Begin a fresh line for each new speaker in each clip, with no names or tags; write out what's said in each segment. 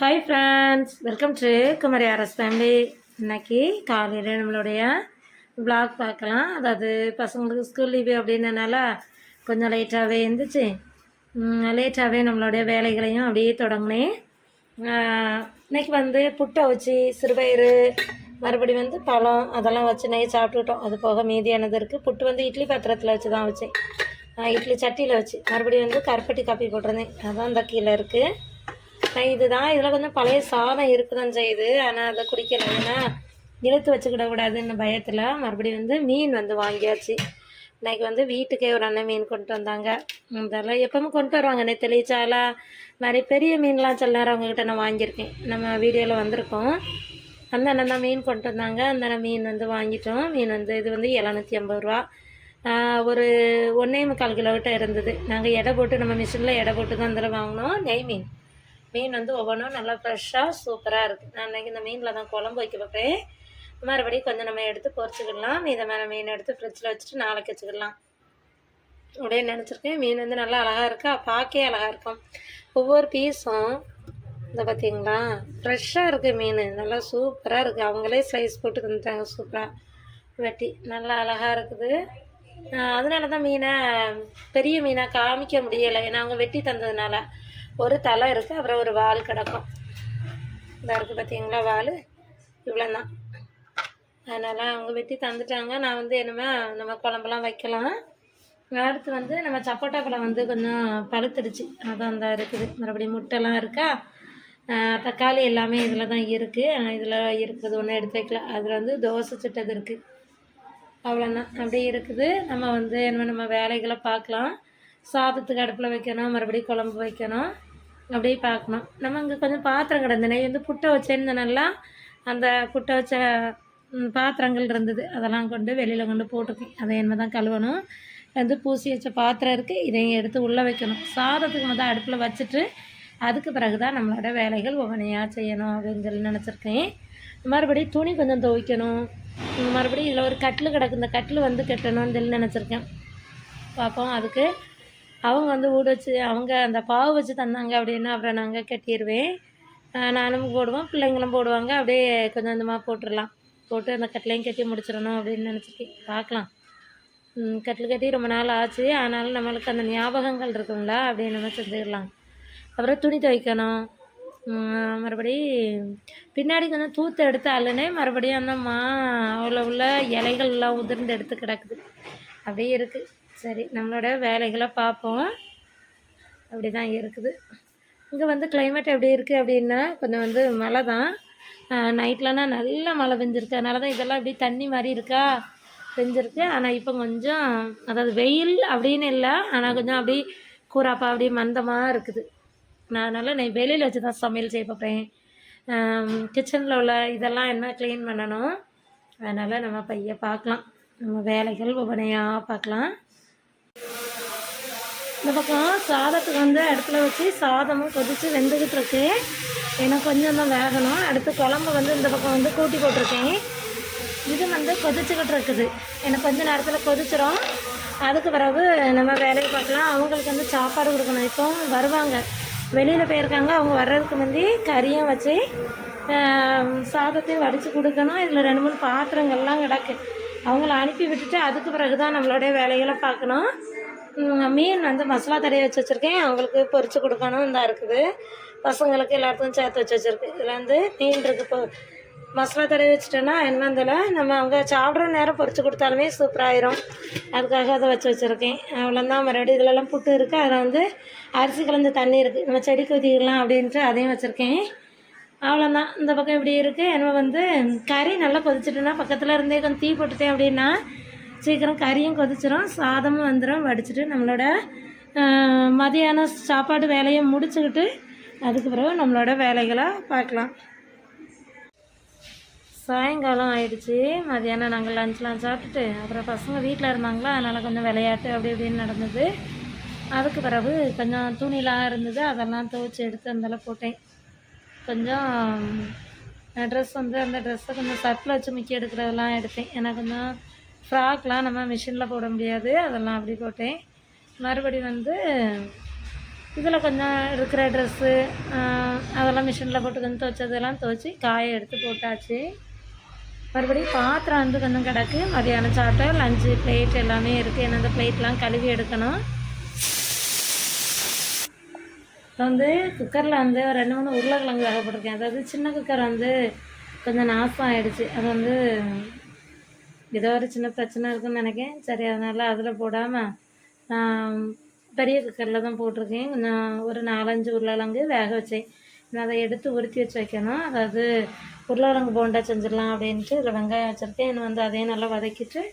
Hi friends welcome to Kumari Aras family இன்னைக்கு காலையில் நம்மளுடைய ப்ளாக் பார்க்கலாம். அதாவது பசங்களுக்கு ஸ்கூல் லீவு அப்படின்னனால கொஞ்சம் லேட்டாகவே இருந்துச்சு லேட்டாகவே நம்மளுடைய வேலைகளையும் அப்படியே தொடங்கினேன். இன்னைக்கு வந்து புட்டை வச்சு சிறுபயிறு மறுபடி வந்து பழம் அதெல்லாம் வச்சு நெய் சாப்பிட்டுட்டோம் அது போக மீதியானது இருக்குது புட்டு வந்து இட்லி பாத்திரத்தில் வச்சு தான் வச்சேன். இட்லி சட்டியில் வச்சு. மறுபடியும் வந்து கருப்பட்டி காப்பி போட்டிருந்தேன். அதான் இந்த கீழே இருக்குது இதுதான் இதில் கொஞ்சம் பழைய சாதம் இருக்குதான் செய்யுது ஆனால் அதை குடிக்கல. ஏன்னா இழுத்து வச்சுக்கிட கூடாதுன்னு பயத்தில் மறுபடியும் வந்து மீன் வந்து வாங்கியாச்சு. இன்னைக்கு வந்து வீட்டுக்கே ஒரு அண்ணன் மீன் கொண்டு வந்தாங்க. இதெல்லாம் எப்பவும் கொண்டு வருவாங்க. நெத்தலி தெளிச்சாலா மாதிரி பெரிய மீன்லாம் சில நேரம் அவங்கக்கிட்ட நான் வாங்கியிருக்கேன். நம்ம வீடியோவில் வந்திருக்கோம். அந்த அண்ணன் தான் மீன் கொண்டு வந்தாங்க. அந்த அண்ணன் மீன் வந்து வாங்கிட்டோம். மீன் வந்து இது வந்து எழுநூற்றி ஐம்பது ரூபா. ஒரு ஒன்றே முக்கால் கிலோக்கிட்ட இருந்தது. நாங்கள் எடை போட்டு நம்ம மிஷினில் எடை போட்டு தான் அதில் வாங்கினோம். நெய் மீன். மீன் வந்து ஒவ்வொன்றும் நல்லா ஃப்ரெஷ்ஷாக சூப்பராக இருக்குது நான் இன்றைக்கி இந்த மீனில் தான் குழம்பு வைக்க பார்ப்பேன் மறுபடியும் கொஞ்சம் நம்ம எடுத்து பொரிச்சுக்கிடலாம் மேலே மீன் எடுத்து ஃப்ரிட்ஜில் வச்சுட்டு நாளைக்கு வச்சுக்கிடலாம். அப்படியே நினச்சிருக்கேன். மீன் வந்து நல்லா அழகாக இருக்கா. பார்க்கவே அழகாக இருக்கும். ஒவ்வொரு பீஸும் இந்த பார்த்தீங்களா? ஃப்ரெஷ்ஷாக இருக்குது மீன். நல்லா சூப்பராக இருக்குது அவங்களே ஸ்லைஸ் போட்டு தந்துட்டாங்க. சூப்பராக வெட்டி. நல்லா அழகாக இருக்குது. அதனால தான் மீனை பெரிய மீனாக காமிக்க முடியலை. ஏன்னா அவங்க வெட்டி தந்ததுனால. ஒரு தலை இருக்குது அப்புறம் ஒரு வால் கிடக்கும். இதாக இருக்குது பார்த்தீங்களா வால்? இவ்வளோ தான் அதனால் அவங்க வெட்டி தந்துட்டாங்க. நான் வந்து என்னமே நம்ம குழம்பெல்லாம் வைக்கலாம். அடுத்து வந்து நம்ம சப்போட்டா பழம் வந்து கொஞ்சம் பழுத்துடுச்சு. அதான் அந்த இருக்குது. மறுபடியும் முட்டைலாம் இருக்கா? தக்காளி எல்லாமே இதில் தான் இருக்குது இதில் இருக்குது. ஒன்றும் எடுத்து வைக்கல. அதில் வந்து தோசை சுட்டது இருக்குது அவ்வளோதான் அப்படியே இருக்குது. நம்ம வந்து என்ன நம்ம வேலைகளை பார்க்கலாம். சாதத்துக்கு அடுப்பில் வைக்கணும். மறுபடியும் குழம்பு வைக்கணும். அப்படியே பார்க்கணும். நம்ம இங்கே கொஞ்சம் பாத்திரம் கிடந்தனே. வந்து புட்டை வச்சிருந்தனெல்லாம் அந்த புட்டை வச்ச பாத்திரங்கள் இருந்தது. அதெல்லாம் கொண்டு வெளியில் கொண்டு போட்டிருக்கேன் அதை என்ன தான் கழுவணும். வந்து பூசி வச்ச பாத்திரம் இருக்குது இதையும் எடுத்து உள்ளே வைக்கணும். சாதத்துக்கு முதல் அடுப்பில் வச்சுட்டு அதுக்கு பிறகு தான் நம்மளோட வேலைகள் ஒவ்வொன்றையாக செய்யணும் அப்படின்னு சொல்லி நினச்சிருக்கேன். மறுபடியும் துணி கொஞ்சம் துவைக்கணும். மறுபடியும் இதில் ஒரு கட்டில் கிடக்கு. இந்த கட்டில் வந்து கட்டணும்னு சொல்லி நினச்சிருக்கேன். பார்ப்போம். அதுக்கு அவங்க வந்து ஊட வச்சு அவங்க அந்த பாவு வச்சு தந்தாங்க அப்படின்னா அப்புறம் நாங்கள் கட்டிடுவேன் நானும் போடுவோம் பிள்ளைங்களும் போடுவாங்க. அப்படியே கொஞ்சம் கொஞ்சமாக போட்டுடலாம். போட்டு அந்த கட்டிலையும் கட்டி முடிச்சிடணும் அப்படின்னு நினச்சிட்டு பார்க்கலாம். கட்டில் கட்டி ரொம்ப நாள் ஆச்சு. ஆனாலும் நம்மளுக்கு அந்த ஞாபகங்கள் இருக்குங்களா அப்படின்னு நம்ம செஞ்சுக்கலாம் அப்புறம் துணி துவைக்கணும். மறுபடி பின்னாடி கொஞ்சம் தூத்து எடுத்து மறுபடியும் அந்த மா அவ்வளோ உள்ள இலைகள்லாம் உதிர்ந்து எடுத்து கிடக்குது. அப்படியே இருக்குது சரி நம்மளோட வேலைகளை பார்ப்போம். அப்படி தான் இருக்குது. இங்கே வந்து கிளைமேட் எப்படி இருக்குது அப்படின்னா கொஞ்சம் வந்து மழை தான். நைட்லனா நல்ல மழை பெஞ்சிருக்கு. அதனால தான் இதெல்லாம் இப்படி தண்ணி மாதிரி இருக்கா? பெஞ்சிருக்கு. ஆனால் இப்போ கொஞ்சம் அதாவது வெயில் அப்படின்னு இல்லை ஆனால் கொஞ்சம் அப்படி கூறாப்பா அப்படியே மந்தமாக இருக்குது. நான் அதனால் நான் வெளியில் வச்சு தான் சமையல் செய்ய பார்ப்பேன் கிச்சனில் உள்ள இதெல்லாம் என்ன க்ளீன் பண்ணணும்? அதனால் நம்ம பையன் பார்க்கலாம். நம்ம வேலைகள் உபனையாக பார்க்கலாம். இந்த பக்கம் சாதத்துக்கு வந்து அடுப்பில் வச்சு சாதமும் கொதித்து வெந்துக்கிட்டு இருக்கு. எனக்கு கொஞ்சம் தான் வேகணும். அடுத்து குழம்பு வந்து இந்த பக்கம் வந்து கூட்டி போட்டிருக்கேன். இது வந்து கொதிச்சுக்கிட்டு இருக்குது. எனக்கு கொஞ்ச நேரத்தில் கொதிச்சிரும். அதுக்கு பிறகு நம்ம வேலையை பார்க்கலாம். அவங்களுக்கு வந்து சாப்பாடு கொடுக்கணும். இப்போ வருவாங்க. வெளியில் போயிருக்காங்க. அவங்க வர்றதுக்கு முந்தி கறியும் வச்சு சாதத்தையும் வடித்து கொடுக்கணும். இதில் ரெண்டு மூணு பாத்திரங்கள்லாம் கிடக்கு. அவங்கள அனுப்பி விட்டுட்டு அதுக்கு பிறகு தான் நம்மளுடைய வேலைகளை பார்க்கணும். மீன் வந்து மசாலா தடவி வச்சு வச்சுருக்கேன். அவங்களுக்கு பொரிச்சு கொடுக்கணும் இந்த இருக்குது. பசங்களுக்கு எல்லாத்துக்கும் சேர்த்து வச்சு வச்சுருக்கேன். இதில் வந்து மீன் இருக்குது இப்போ மசாலா தடவி வச்சுட்டோன்னா என்னதில் நம்ம அவங்க சாப்பிட்ற நேரம் பொரிச்சு கொடுத்தாலுமே சூப்பராகிரும் அதுக்காக அதை வச்சு வச்சுருக்கேன். அவ்வளோதான் மறுபடியும் இதிலெல்லாம் புட்டு இருக்குது அதில் வந்து அரிசி கலந்து தண்ணி இருக்குது நம்ம செடி கொதிக்கலாம் அப்படின்ட்டு அதையும் வச்சுருக்கேன். அவ்வளோதான் இந்த பக்கம் இப்படி இருக்குது என்ன வந்து கறி நல்லா கொதிச்சிட்டுனா பக்கத்தில் இருந்தே கொஞ்சம் தீ போட்டுட்டேன் அப்படின்னா சீக்கிரம் கறியும் கொதிச்சிரும் சாதமும் வந்துடும் வடிச்சிட்டு நம்மளோட மதியான சாப்பாடு வேலையை முடிச்சுக்கிட்டு அதுக்கு பிறகு நம்மளோட வேலைகளை பார்க்கலாம். சாயங்காலம் ஆயிடுச்சு. மதியானம் நாங்கள் லஞ்ச்லாம் சாப்பிட்டுட்டு அப்புறம் பசங்க வீட்டில் இருந்தாங்களா அதனால் கொஞ்சம் விளையாட்டு அப்படி இப்படின்னு நடந்தது. அதுக்கு பிறகு கொஞ்சம் துணிலாம் இருந்தது அதெல்லாம் துவைச்சி எடுத்து அந்தளவு போட்டேன். கொஞ்சம் ட்ரெஸ் வந்து அந்த ட்ரெஸ்ஸை கொஞ்சம் சர்ஃபில் வச்சு முக்கிய எடுக்கிறதெல்லாம் எடுத்தேன். ஏன்னா கொஞ்சம் ஃப்ராக்லாம் நம்ம மிஷினில் போட முடியாது. அதெல்லாம் அப்படி போட்டேன். மறுபடி வந்து இதில் கொஞ்சம் இருக்கிற ட்ரெஸ்ஸு அதெல்லாம் மிஷினில் போட்டு கொஞ்சம் துவைச்சதெல்லாம் துவைச்சி காய எடுத்து போட்டாச்சு. மறுபடியும் பாத்திரம் வந்து கொஞ்சம் கிடக்கு. மதியானம் சாப்பிட்டா லஞ்சு பிளேட் எல்லாமே இருக்குது ஏன்னா அந்த பிளேட்லாம் கழுவி எடுக்கணும். இப்போ வந்து குக்கரில் வந்து ஒரு ரெண்டு மூணு உருளைக்கிழங்கு வேக போட்டிருக்கேன் அதாவது சின்ன குக்கர் வந்து கொஞ்சம் நாசம் ஆகிடுச்சு அது வந்து ஏதோ ஒரு சின்ன பிரச்சனை இருக்குன்னு நினைக்கேன் சரி அதனால் அதில் போடாமல் நான் பெரிய குக்கரில் தான் போட்டிருக்கேன். நான் ஒரு நாலஞ்சு உருளைக்கிழங்கு வேக வச்சேன். நான் அதை எடுத்து உருத்தி வச்சு வைக்கணும். அதாவது உருளைக்கிழங்கு போண்டா செஞ்சிடலாம் அப்படின்ட்டு இதில் வெங்காயம் வச்சுருக்கேன். இன்னும் வந்து அதையும் நல்லா வதக்கிட்டு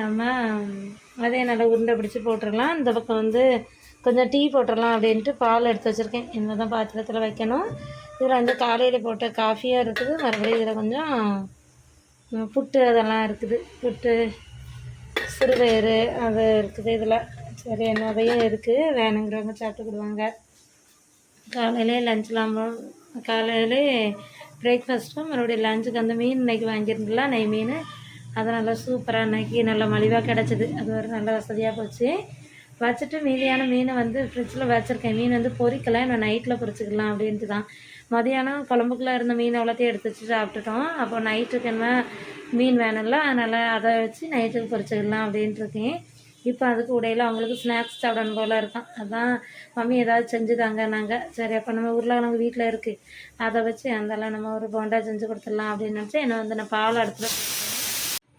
நம்ம அதையும் நல்லா உருண்டை பிடிச்சி போட்டுடலாம். இந்த பக்கம் வந்து கொஞ்சம் டீ போட்டுடலாம் அப்படின்ட்டு பால் எடுத்து வச்சுருக்கேன். இந்த தான் பாத்திரத்தில் வைக்கணும். இதில் வந்து காலையில் போட்ட காஃபியாக இருக்குது. மறுபடியும் இதில் கொஞ்சம் புட்டு அதெல்லாம் இருக்குது. புட்டு சிறுபயிறு அது இருக்குது இதில். சரி நிறையா இருக்குது வேணுங்கிறவங்க சாப்பிட்டுக்கிடுவாங்க காலையிலே லஞ்செலாம் காலையிலே பிரேக்ஃபாஸ்ட்டும் மறுபடியும் லஞ்சுக்கு அந்த மீன் இன்றைக்கி வாங்கியிருந்தலாம் நெய் மீன். அது நல்லா சூப்பராக இன்றைக்கி நல்லா மலிவாக கிடச்சிது. அது ஒரு நல்ல வசதியாக போச்சு. வச்சுட்டு மீதியான மீனை வந்து ஃப்ரிட்ஜில் வச்சுருக்கேன். மீன் வந்து பொறிக்கலாம் இன்னும் நைட்டில் பொறிச்சிக்கலாம் அப்படின்ட்டு தான். மதியானம் குழம்புக்குள்ளே இருந்த மீன் அவ்வளோத்தையும் எடுத்து வச்சு சாப்பிட்டுட்டோம். அப்போ நைட்டுக்கு என்ன மீன் வேணும்ல அதனால் அதை வச்சு நைட்டுக்கு பொறிச்சிக்கலாம் அப்படின்ட்டு இருக்கேன். இப்போ அதுக்கு உடையில் அவங்களுக்கு ஸ்நாக்ஸ் சாப்பிடணும் போல் இருக்கான். அதான் மம்மி ஏதாவது செஞ்சு தாங்க நாங்கள் சரி அப்போ நம்ம உருளைக்கிழங்கு வீட்டில் இருக்குது அதை வச்சு அந்தெல்லாம் நம்ம ஒரு போண்டா செஞ்சு கொடுத்துடலாம் அப்படின்னு நினச்சி என்னை வந்து நான் பால் எடுத்துகிட்டு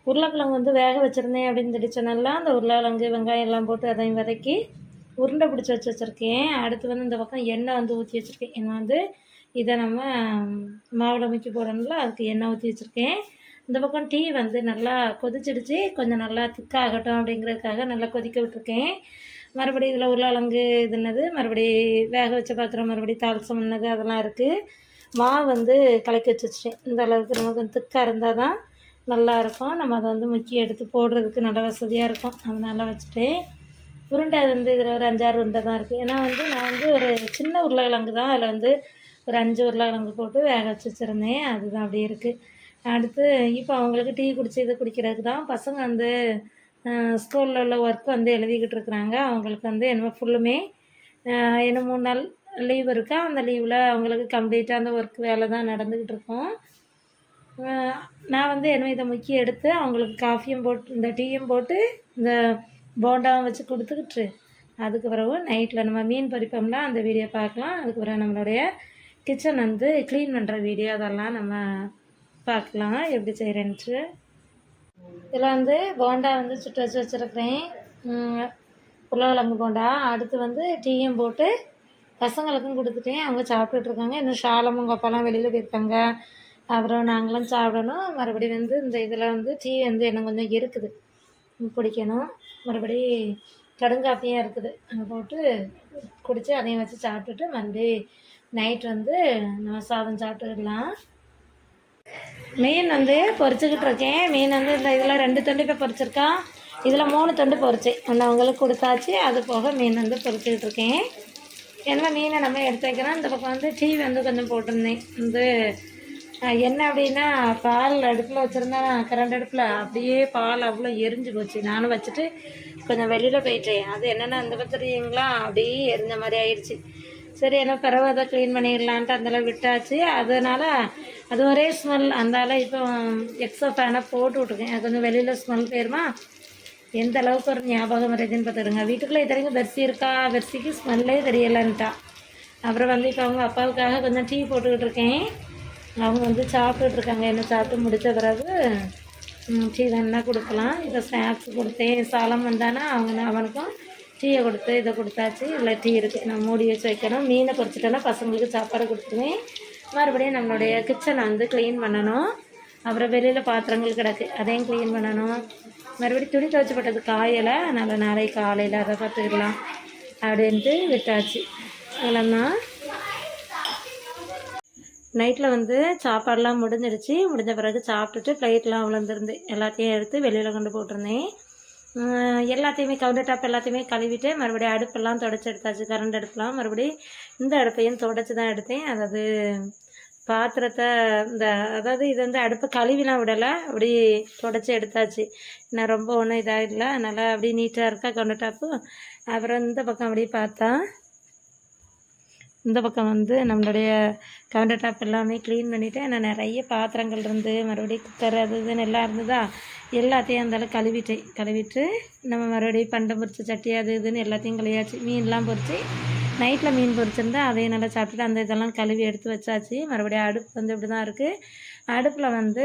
உருளைக்கிழங்கு வந்து வேக வச்சுருந்தேன் அப்படின்னு சொல்லி அந்த உருளைக்கிழங்கு வெங்காயம் எல்லாம் போட்டு அதையும் வதக்கி உருண்டை பிடிச்சி வச்சு வச்சுருக்கேன். அடுத்து வந்து இந்த பக்கம் எண்ணெய் வந்து ஊற்றி வச்சுருக்கேன். எண்ணெய் வந்து இதை நம்ம மாவில் முக்கி போடணும்ல அதுக்கு எண்ணெய் ஊற்றி வச்சுருக்கேன். இந்த பக்கம் டீ வந்து நல்லா கொதிச்சிடுச்சு. கொஞ்சம் நல்லா திக்காகட்டும் அப்படிங்கிறதுக்காக நல்லா கொதிக்க விட்டுருக்கேன். மறுபடியும் இதில் உருளைக்கிழங்கு இதுன்னது மறுபடி வேக வச்ச பாத்திரம் மறுபடி தாளசம் பண்ணது அதெல்லாம் இருக்குது மாவு வந்து கலக்கி வச்சு வச்சுட்டேன். இந்த அளவுக்கு நமக்கு கொஞ்சம் திக்காக இருந்தால் தான் நல்லா இருக்கும். நம்ம அதை வந்து முக்கி எடுத்து போடுறதுக்கு நல்ல வசதியாக இருக்கும். அதனால் வச்சுட்டேன் உருண்டை வந்து இதில் ஒரு அஞ்சாறு உருண்டை தான் இருக்குது ஏன்னா வந்து நான் வந்து ஒரு சின்ன உருளைக்கிழங்கு தான். அதில் வந்து ஒரு அஞ்சு உருளைக்கிழங்கு போட்டு வேக வச்சு வச்சுருந்தேன். அதுதான் அப்படியே இருக்குது அடுத்து இப்போ அவங்களுக்கு டீ குடிச்சு இது குடிக்கிறதுக்கு தான் பசங்க வந்து ஸ்கூலில் உள்ள ஒர்க் வந்து எழுதிக்கிட்டு இருக்கிறாங்க. அவங்களுக்கு வந்து என்னமோ ஃபுல்லுமே என்ன மூணு நாள் லீவ் இருக்கா? அந்த லீவில் அவங்களுக்கு கம்ப்ளீட்டாக அந்த ஒர்க் வேலை தான் நடந்துக்கிட்டு இருக்கும். நான் வந்து என்ன இதை முக்கிய எடுத்து அவங்களுக்கு காஃபியும் போட்டு இந்த டீயும் போட்டு இந்த போண்டாவும் வச்சு கொடுத்துக்கிட்டு அதுக்கு பிறகு நைட்டில் நம்ம மீன் பறிப்போம்னா அந்த வீடியோ பார்க்கலாம். அதுக்கு பிறகு நம்மளுடைய கிச்சன் வந்து க்ளீன் பண்ணுற வீடியோ அதெல்லாம் நம்ம பார்க்கலாம். எப்படி செய்கிறேன்ட்டு இதில் வந்து போண்டா வந்து சுட்டு வச்சு வச்சுருக்கிறேன். உருளைக்கிழங்கு போண்டா. அடுத்து வந்து டீயும் போட்டு பசங்களுக்கும் கொடுத்துட்டேன். அவங்க சாப்பிட்டுட்டு இருக்காங்க. இன்னும் ஷாலமும் கொப்பாலாம் வெளியில் போயிருக்காங்க. அப்புறம் நாங்களும் சாப்பிடணும். மறுபடியும் வந்து இந்த இதில் வந்து டீ வந்து இன்னும் கொஞ்சம் இருக்குது. குடிக்கணும். மறுபடி கடுங்காப்பியாக இருக்குது. அங்கே போட்டு குடித்து அதையும் வச்சு சாப்பிட்டுட்டு மறுபடி நைட் வந்து நம்ம சாதம் சாப்பிட்டுக்கலாம். மீன் வந்து பொரிச்சுக்கிட்டு இருக்கேன். மீன் வந்து இந்த இதில் ரெண்டு துண்டு இப்போ பொறிச்சிருக்கான் இதில் மூணு துண்டு பொரிச்சேன் அந்த அவங்களுக்கு கொடுத்தாச்சு. அது போக மீன் வந்து பொறிச்சிக்கிட்டு இருக்கேன். என்ன மீனை நம்ம எடுத்து வைக்கிறோம். இந்த பக்கம் வந்து டீ வந்து கொஞ்சம் போட்டிருந்தேன். வந்து என்ன அப்படின்னா பால் அடுப்பில் வச்சுருந்தேன் கரண்ட் அடுப்பில் அப்படியே பால் அவ்வளோ எரிஞ்சு போச்சு. நானும் வச்சுட்டு கொஞ்சம் வெளியில் போயிட்டேன். அது என்னென்னா அந்த பத்திரிங்களா அப்படியே எரிஞ்ச மாதிரி ஆயிடுச்சு. சரி என்ன பரவாயில்ல க்ளீன் பண்ணிடலான்ட்டு அந்தளவு விட்டாச்சு. அதனால் அது ஒரே ஸ்மெல் அந்தால இப்போ எக்ஸோ ஃபேனை போட்டு விட்ருக்கேன் கொஞ்சம் வெளியில் ஸ்மெல் போயிருமா எந்த அளவுக்கு ஒரு ஞாபகம் வருதுன்னு பார்த்துருங்க வீட்டுக்குள்ளே இத்தனைக்கு பெர்சி இருக்கா? பெர்சிக்கு ஸ்மெல்லே தெரியலன்ட்டா. அப்புறம் வந்து இப்போ அவங்க அப்பாவுக்காக கொஞ்சம் டீ போட்டுக்கிட்டு இருக்கேன். அவங்க வந்து சாப்பிட்டுட்டு இருக்காங்க என்ன சாப்பிட்டு முடித்த பிறகு டீ வேணா கொடுக்கலாம். இப்போ ஸ்நாக்ஸ் கொடுத்தேன். சாலம் வந்தானா அவங்க அவனுக்கும் டீயை கொடுத்து இதை கொடுத்தாச்சு. இதில் டீ இருக்குது நான் மூடி வச்சு வைக்கணும். மீனை பொறிச்சிட்டோன்னா பசங்களுக்கு சாப்பாடு கொடுத்துருவேன். மறுபடியும் நம்மளுடைய கிச்சனை வந்து க்ளீன் பண்ணணும். அப்புறம் வெளியில் பாத்திரங்கள் கிடக்கு. அதையும் க்ளீன் பண்ணணும். மறுபடியும் துணி துவைச்சி போட்டது காயலை. அதனால் நாளை காலையில் அதை பார்த்துக்கலாம். அப்படின்ட்டு விட்டாச்சு. அதெல்லாம் நைட்டில் வந்து சாப்பாடெலாம் முடிஞ்சிடுச்சு முடிஞ்ச பிறகு சாப்பிட்டுட்டு ஃப்ளைட்லாம் விழுந்துருந்து எல்லாத்தையும் எடுத்து வெளியில் கொண்டு போட்டிருந்தேன். எல்லாத்தையுமே கவுண்டர் டாப் எல்லாத்தையுமே கழுவிட்டு மறுபடியும் அடுப்பெல்லாம் தொடச்சி எடுத்தாச்சு. கரண்ட் அடுப்பெலாம் மறுபடியும் இந்த அடுப்பையும் தொடச்சி தான் எடுத்தேன். அதாவது பாத்திரத்தை இந்த அதாவது இது வந்து அடுப்பை கழுவிலாம் விடலை. அப்படி தொடச்சி எடுத்தாச்சு. நான் ரொம்ப ஒன்றும் இதாக இல்லை அதனால் அப்படியே நீட்டாக இருக்கா கவுண்டர் டாப்பு? அப்புறம் இந்த பக்கம் அப்படியே பார்த்தா இந்த பக்கம் வந்து நம்மளுடைய கவுண்டர் டாப் எல்லாமே க்ளீன் பண்ணிவிட்டு நான் நிறைய பாத்திரங்கள் இருந்து மறுபடியும் குக்கர் அது இதுன்னு எல்லாம் இருந்ததா எல்லாத்தையும் அந்தளவு கழுவிட்டேன் கழுவிட்டு நம்ம மறுபடியும் பண்டை பொரிச்ச சட்டி அது இதுன்னு எல்லாத்தையும் கழுவியாச்சு. மீன்லாம் பொரிச்சு நைட்டில் மீன் பொரிச்சிருந்தா அதையும் நல்லா சாப்பிட்டுட்டு அந்த இதெல்லாம் கழுவி எடுத்து வச்சாச்சு. மறுபடியும் அடுப்பு வந்து இப்படி தான் இருக்குது அடுப்பில் வந்து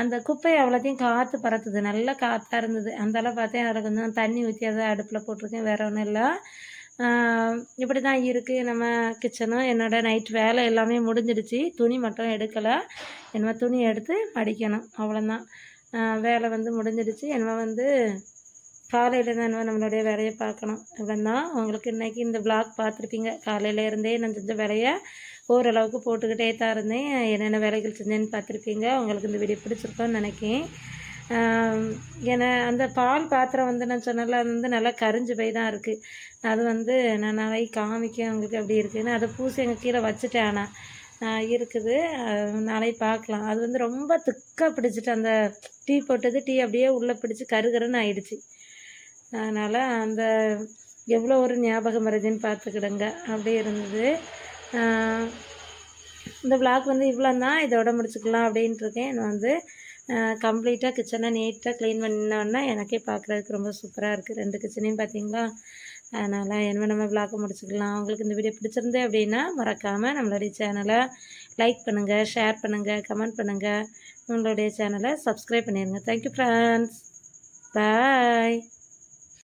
அந்த குப்பை அவ்வளோத்தையும் காற்று பறத்துது நல்லா காற்றாக இருந்தது. அந்தளவு பார்த்தேன். அதில் கொஞ்சம் தண்ணி ஊற்றி அதை அடுப்பில் போட்டிருக்கேன். வேற ஒன்றும் இல்லை. இப்படி தான் இருக்குது நம்ம கிச்சனும் என்னோட நைட் வேலை எல்லாமே முடிஞ்சிடுச்சு. துணி மட்டும் எடுக்கலை. என்னமோ துணி எடுத்து மடிக்கணும் அவ்வளோதான் வேலை வந்து முடிஞ்சிடுச்சு. என்னமோ வந்து காலையில் தான் என்னமோ நம்மளுடைய வேலையை பார்க்கணும். அப்படின்னா உங்களுக்கு இன்றைக்கி இந்த பிளாக் பார்த்துருப்பீங்க. காலையில் இருந்தே நான் செஞ்ச வேலையை ஓரளவுக்கு போட்டுக்கிட்டே தான் இருந்தேன். என்னென்ன வேலைகள் செஞ்சேன்னு பார்த்துருப்பீங்க. உங்களுக்கு இந்த வீடியோ பிடிச்சிருக்கோன்னு நினைக்கிறேன். ஏன்னா அந்த பால் பாத்திரம் வந்து நான் சொன்னல அது வந்து நல்லா கரிஞ்சு போய் தான் இருக்குது அது வந்து நான் நாளைக்கு காமிக்க அவங்களுக்கு அப்படி இருக்குன்னு. அதை பூசி எங்கள் கீழே வச்சுட்டேன் ஆனால் இருக்குது. நாளைக்கு பார்க்கலாம். அது வந்து ரொம்ப திக்காக பிடிச்சிட்டு அந்த டீ போட்டது டீ அப்படியே உள்ளே பிடிச்சி கருகருன்னு ஆயிடுச்சு. அதனால் அந்த எவ்வளோ ஒரு ஞாபகம் வருதுன்னு பார்த்துக்கிடுங்க. அப்படியே இருந்தது. இந்த விளாக் வந்து இவ்வளோ தான் இதோட முடிச்சுக்கலாம் அப்படின்ட்டு இருக்கேன். நான் வந்து கம்ப்ளீட்டாக கிச்சனை நீட்டாக க்ளீன் பண்ணோன்னா எனக்கே பார்க்குறதுக்கு ரொம்ப சூப்பராக இருக்குது ரெண்டு கிச்சனையும் பார்த்தீங்களா அதனால் என்ன நம்ம vlog முடிச்சுக்கலாம். உங்களுக்கு இந்த வீடியோ பிடிச்சிருந்தே அப்படின்னா மறக்காமல் நம்மளுடைய சேனலை லைக் பண்ணுங்கள் ஷேர் பண்ணுங்கள் கமெண்ட் பண்ணுங்கள் உங்களுடைய சேனலை சப்ஸ்கிரைப் பண்ணிடுங்க தேங்க்யூ ஃப்ரெண்ட்ஸ் பாய்